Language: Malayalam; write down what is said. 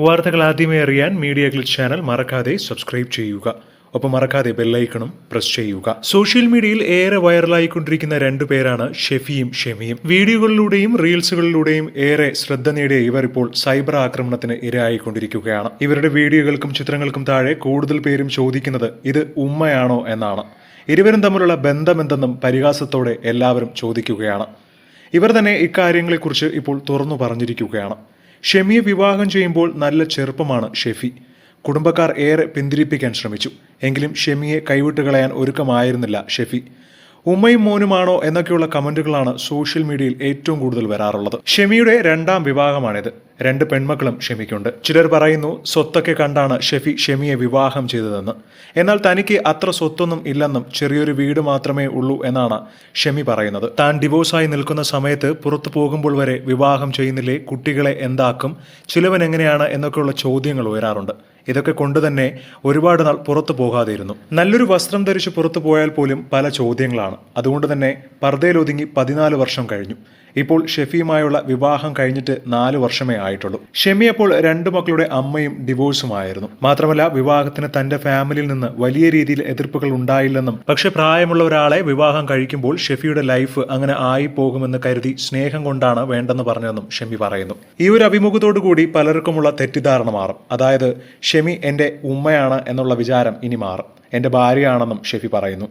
വാർത്തകൾ ആദ്യമേ അറിയാൻ മീഡിയ ക്ലിച്ച് ചാനൽ മറക്കാതെ സബ്സ്ക്രൈബ് ചെയ്യുക. ഒപ്പം മറക്കാതെ ബെല്ലൈക്കണും പ്രസ് ചെയ്യുക. സോഷ്യൽ മീഡിയയിൽ ഏറെ വൈറലായിക്കൊണ്ടിരിക്കുന്ന രണ്ടു പേരാണ് ഷെഫിയും ഷെമിയും വീഡിയോകളിലൂടെയും റീൽസുകളിലൂടെയും ഏറെ ശ്രദ്ധ നേടിയ ഇവർ ഇപ്പോൾ സൈബർ ആക്രമണത്തിന് ഇരയായിക്കൊണ്ടിരിക്കുകയാണ്. ഇവരുടെ വീഡിയോകൾക്കും ചിത്രങ്ങൾക്കും താഴെ കൂടുതൽ പേരും ചോദിക്കുന്നത് ഇത് ഉമ്മയാണോ എന്നാണ്. ഇരുവരും തമ്മിലുള്ള ബന്ധമെന്തെന്നും പരിഹാസത്തോടെ എല്ലാവരും ചോദിക്കുകയാണ്. ഇവർ തന്നെ ഇക്കാര്യങ്ങളെക്കുറിച്ച് ഇപ്പോൾ തുറന്നു പറഞ്ഞിരിക്കുകയാണ്. ഷെമിയെ വിവാഹം ചെയ്യുമ്പോൾ നല്ല ചെറുപ്പമാണ് ഷെഫി. കുടുംബക്കാർ ഏറെ പിന്തിരിപ്പിക്കാൻ ശ്രമിച്ചു. എങ്കിലും ഷെമിയെ കൈവിട്ട് കളയാൻ ഒരുക്കമായിരുന്നില്ല ഷെഫി. ഉമ്മയും മോനുമാണോ എന്നൊക്കെയുള്ള കമന്റുകളാണ് സോഷ്യൽ മീഡിയയിൽ ഏറ്റവും കൂടുതൽ വരാറുള്ളത്. ഷെമിയുടെ രണ്ടാം വിവാഹമാണിത്. രണ്ട് പെൺമക്കളും ഷെമിക്കുണ്ട്. ചിലർ പറയുന്നു സ്വത്തൊക്കെ കണ്ടാണ് ഷെഫി ഷെമിയെ വിവാഹം ചെയ്തതെന്ന്. എന്നാൽ തനിക്ക് അത്ര സ്വത്തൊന്നും ഇല്ലെന്നും ചെറിയൊരു വീട് മാത്രമേ ഉള്ളൂ എന്നാണ് ഷെമി പറയുന്നത്. താൻ ഡിവോഴ്സായി നിൽക്കുന്ന സമയത്ത് പുറത്തു പോകുമ്പോൾ വരെ വിവാഹം ചെയ്യുന്നില്ലേ? കുട്ടികളെ എന്താക്കും? ചിലവൻ എങ്ങനെയാണ്? എന്നൊക്കെയുള്ള ചോദ്യങ്ങൾ ഉയരാറുണ്ട്. ഇതൊക്കെ കൊണ്ടുതന്നെ ഒരുപാട് നാൾ പുറത്തു പോകാതെയിരുന്നു നല്ലൊരു വസ്ത്രം ധരിച്ച് പുറത്തു പോയാൽ പോലും പല ചോദ്യങ്ങളാണ്. അതുകൊണ്ട് തന്നെ പർദ്ദയിലൊതുങ്ങി പതിനാല് വർഷം കഴിഞ്ഞു. ഇപ്പോൾ ഷെഫിയുമായുള്ള വിവാഹം കഴിഞ്ഞിട്ട് നാല് വർഷമേ ആയിട്ടുള്ളൂ. ഷെമി അപ്പോൾ രണ്ടു മക്കളുടെ അമ്മയും ഡിവോഴ്സുമായിരുന്നു. മാത്രമല്ല വിവാഹത്തിന് തന്റെ ഫാമിലിയിൽ നിന്ന് വലിയ രീതിയിൽ എതിർപ്പുകൾ ഉണ്ടായില്ലെന്നും പക്ഷെ പ്രായമുള്ള ഒരാളെ വിവാഹം കഴിക്കുമ്പോൾ ഷെഫിയുടെ ലൈഫ് അങ്ങനെ ആയി പോകുമെന്ന് കരുതി സ്നേഹം കൊണ്ടാണ് വേണ്ടെന്ന് പറഞ്ഞതെന്നും ഷെമി പറയുന്നു. ഈ ഒരു അഭിമുഖത്തോടു കൂടി പലർക്കുമുള്ള തെറ്റിദ്ധാരണ മാറും. അതായത് ഷെമി എന്റെ ഉമ്മയാണ് എന്നുള്ള വിചാരം ഇനി മാറും. എന്റെ ഭാര്യയാണെന്നും ഷെഫി പറയുന്നു.